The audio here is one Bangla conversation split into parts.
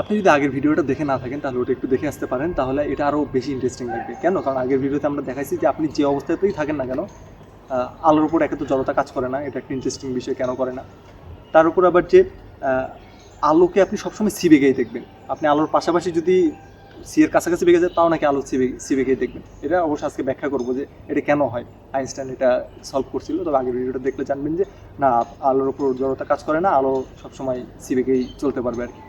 আপনি যদি আগের ভিডিওটা দেখে না থাকেন, তাহলে ওটা একটু দেখে আসতে পারেন। তাহলে এটা আরও বেশি ইন্টারেস্টিং লাগবে। কেন? কারণ আগের ভিডিওতে আমরা দেখাইছি যে আপনি যে অবস্থাতেই থাকেন না কেন আলোর উপর একে তো জড়তা কাজ করে না। এটা একটা ইন্টারেস্টিং বিষয়, কেন করে না? তার উপর আবার যে আলোকে আপনি সবসময় সি বেগেই দেখবেন। আপনি আলোর পাশাপাশি যদি সি এর কাছাকাছি বেগে যায় তাও নাকি আলো সি সি বেগেই দেখবেন। এটা অবশ্য আজকে ব্যাখ্যা করব যে এটা কেন হয়? আইনস্টাইন এটা সলভ করছিল। তবে আগের ভিডিওটা দেখলে জানবেন যে, না, আলোর উপর জড়তা কাজ করে না, আলো সবসময় সি বেগেই চলতে পারবে আর কি।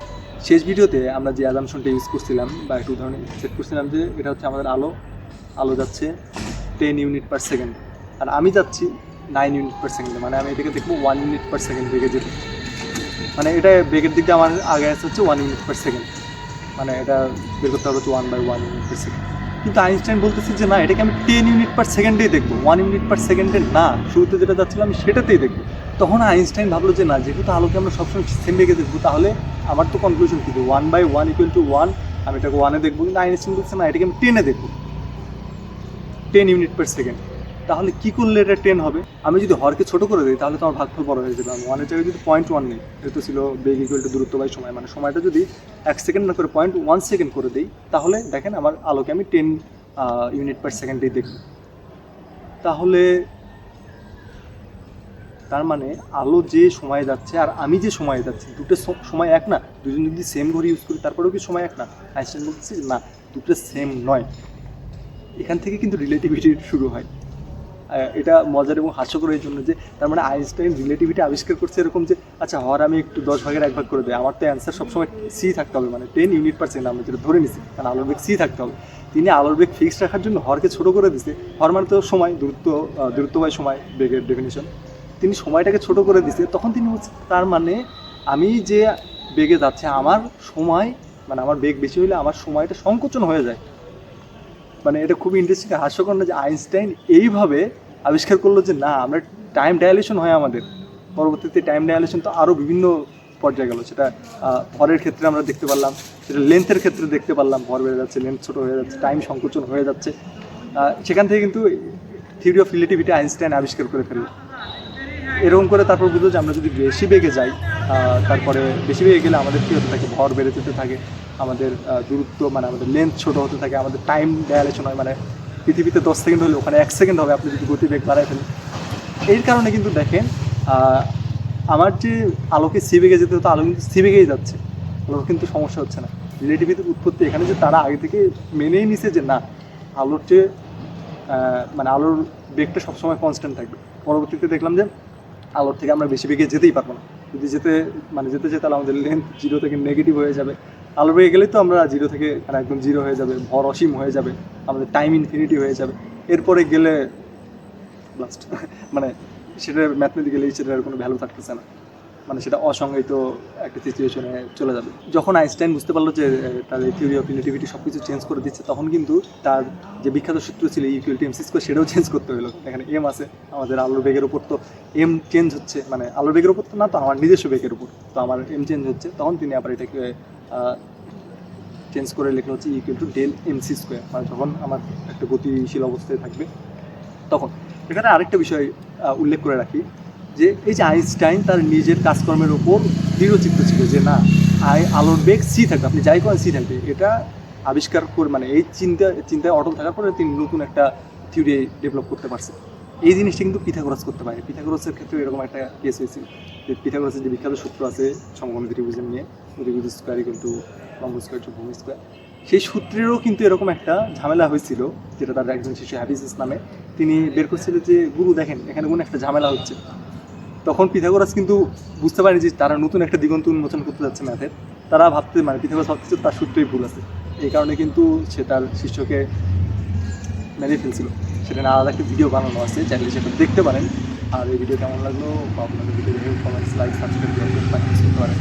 শেষ ভিডিওতে আমরা যে অ্যাজামশনটা ইউজ করছিলাম বা একটু উদাহরণ সেট করছিলাম যে এটা হচ্ছে আমাদের আলো আলো যাচ্ছে টেন ইউনিট পার সেকেন্ড আর আমি যাচ্ছি নাইন ইউনিট পার সেকেন্ডে মানে আমি এটাকে দেখব ওয়ান ইউনিট পার সেকেন্ড বেগে যেতে। মানে এটা বেগের দিক দিয়ে আমার আগে আসছে হচ্ছে ওয়ান ইউনিট পার সেকেন্ড মানে এটা বের করতে হবে হচ্ছে one by one unit per second কিন্তু আইনস্টাইন বলতেছে যে না, এটাকে আমি টেন ইউনিট পার সেকেন্ডেই দেখব। ওয়ান ইউনিট পার সেকেন্ডে না। শুরুতে যেটা যাচ্ছিল আমি সেটাতেই দেখব। তখন আইনস্টাইন ভাবলো যে, না, যেহেতু আলোকে আমরা সবসময় সেম বেগে দেখব, তাহলে আমার তো কনক্লুশন কি? One by one equal to one আমি এটাকে ওয়ানে দেখব, কিন্তু আইনস্টাইন বলছে, না, এটাকে আমি টেনে দেখব। টেন ইউনিট পার সেকেন্ড তাহলে কী করলে এটা টেন হবে? আমি যদি হরকে ছোট করে দিই, তাহলে তো আমার ভাগফল বড় হয়ে যাবে। আমি ওয়ানের জায়গায় যদি পয়েন্ট ওয়ান নেই এটা ছিল বেগ ইকুয়াল টু দূরত্ব বাই সময় মানে সময়টা যদি এক সেকেন্ড না করে পয়েন্ট ওয়ান সেকেন্ড করে দিই, তাহলে দেখেন আমার আলোকে আমি টেন ইউনিট পার সেকেন্ডেই দেখব। তাহলে তার মানে আলো যে সময় যাচ্ছে আর আমি যে সময় যাচ্ছি, দুটো সময় এক না। দুজন যদি সেম ঘড়ি ইউজ করি, তারপরেও কি সময় এক না? আইনস্টাইন বলতেছে যে না, দুটো সেম নয়। এখান থেকে কিন্তু রিলেটিভিটি শুরু হয়। এটা মজার এবং হাস্যকর এই জন্য যে, তার মানে আইনস্টাইন রিলেটিভিটি আবিষ্কার করছে এরকম যে আচ্ছা হর আমি একটু দশ ভাগের এক ভাগ করে দেয় আমার তো অ্যান্সার সবসময় সি থাকতে হবে মানে টেন ইউনিট পার সেকেন্ড আমরা যেটা ধরে নিছি কারণ আলোর বেগ সি থাকতে হবে। তিনি আলোর বেগ ফিক্সড রাখার জন্য হরকে ছোটো করে দিছে। হর মানে তো সময়, দূরত্ব দূরত্ব বাই সময়, বেগের ডেফিনেশন তিনি সময়টাকে ছোট করে দিছে, তখন তিনি তার মানে আমি যে বেগে যাচ্ছে, আমার সময় মানে আমার বেগ বেশি হলে আমার সময়টা সংকোচন হয়ে যায়। মানে এটা খুবই ইন্টারেস্টিং হাস্যকর না যে আইনস্টাইন এইভাবে আবিষ্কার করল যে না, আমরা টাইম ডায়ালেশন হয় আমাদের। পরবর্তীতে টাইম ডায়ালেশন তো আরও বিভিন্ন পর্যায়ে গেল। সেটা ভরের ক্ষেত্রে আমরা দেখতে পারলাম, সেটা লেন্থের ক্ষেত্রে দেখতে পারলাম, ভর বেড়ে যাচ্ছে লেন্থ ছোটো হয়ে যাচ্ছে টাইম সংকোচন হয়ে যাচ্ছে। সেখান থেকে কিন্তু থিওরি অফ রিলেটিভিটি আইনস্টাইন আবিষ্কার করে ফেলল। এরকম করে তারপর বুঝলো যে আমরা যদি বেশি বেগে যাই তারপরে বেশি বেগে গেলে আমাদের কী হতে থাকে? ভর বেড়ে যেতে থাকে। আমাদের দূরত্ব মানে আমাদের লেন্থ ছোট হতে থাকে। আমাদের টাইম ডায়ালেশন হয়। মানে পৃথিবীতে দশ সেকেন্ড হলে ওখানে এক সেকেন্ড হবে। আপনি যদি গতিবেগ বাড়ায় ফেলেন। এর কারণে কিন্তু দেখেন আমার যে আলোকে সি বেগে যেতে হতো, আলো কিন্তু সি বেগেই যাচ্ছে। আলোর কিন্তু সমস্যা হচ্ছে না। রিলেটিভিটির উৎপত্তি এখানে যে তারা আগে থেকে মেনেই নিছে যে না, আলোর যে মানে আলোর বেগটা সবসময় কনস্ট্যান্ট থাকবে। পরবর্তীতে দেখলাম যে আলোর থেকে আমরা বেশি বেগে যেতেই পারব না। যদি যেতে মানে যেতে যেতে তাহলে আমাদের লেন্থ জিরো থেকে নেগেটিভ হয়ে যাবে। আলো বেগে গেলেই তো আমরা জিরো থেকে মানে একদম জিরো হয়ে যাবে, ভর অসীম হয়ে যাবে, আমাদের টাইম ইনফিনিটি হয়ে যাবে। এরপরে গেলে লাস্ট মানে সেটা ম্যাথমেটিক্যালি সেটার কোনো ভ্যালু থাকতেছে না। মানে সেটা অসংজ্ঞায়িত একটা সিচুয়েশনে চলে যাবে। যখন আইনস্টাইন বুঝতে পারল যে এই থিওরি অফ রিলেটিভিটি সব কিছু চেঞ্জ করে দিচ্ছে, তখন কিন্তু তার যে বিখ্যাত সূত্র ছিল equal to M C square সেটাও চেঞ্জ করতে হলো। এখানে এম আছে, আমাদের আলোর বেগের উপর তো এম চেঞ্জ হচ্ছে। মানে আলোর বেগের উপর তো না, তো আমার নিজস্ব বেগের উপর। তো আমার এম চেঞ্জ হচ্ছে। তখন তিনি আবার এটাকে চেঞ্জ করে লেখা হচ্ছে equal to del M C square মানে যখন আমার একটা গতিশীল অবস্থায় থাকবে, তখন। এখানে আরেকটা বিষয় উল্লেখ করে রাখি। যে এই যে আইনস্টাইন তার নিজের কাজকর্মের উপর দৃঢ়চিত্ত ছিল যে না, আই, আলোর বেগ সি থাকবে। আপনি যাই করেন সি থাকবে। এটা আবিষ্কার করে মানে এই চিন্তা, চিন্তায় অটল থাকার পরে তিনি নতুন একটা থিওরি ডেভেলপ করতে পারছে। এই জিনিসটা কিন্তু পিথাগোরাস করতে পারে পিথাগোরাসের ক্ষেত্রে এরকম একটা কেস হয়েছিল যে পিথাগোরাসের যে বিখ্যাত সূত্র আছে সমকোণী ত্রিভুজের নিয়ে, ত্রিভুজ স্কোয়ার টু লম্ব স্কোয়ার টু ভূমি স্কোয়ার সেই সূত্রেরও কিন্তু এরকম একটা ঝামেলা হয়েছিল, যেটা তার একজন শিশু হ্যাপিসিস নামে। তিনি বের করছিল যে, গুরু দেখেন, এখানে কোনো একটা ঝামেলা হচ্ছে। তখন পিথাগোরাস কিন্তু বুঝতে পারেনি যে তারা নতুন একটা দিগন্ত উন্মোচন করতে যাচ্ছে ম্যাথের। তারা ভাবতে মানে পিথাগোরাস ভাবতেছে তার সূত্রেই ভুল আছে। এই কারণে কিন্তু সে তার শিষ্যকে মেরে ফেলছিল। সেটা না আলাদা একটা ভিডিও বানানো আছে, চাইলে সেটা দেখতে পারেন। আর এই ভিডিও কেমন লাগল বা আপনাদের ভিডিও দেখে কমেন্টস লাইক সাবস্ক্রাইব করতে পারেন।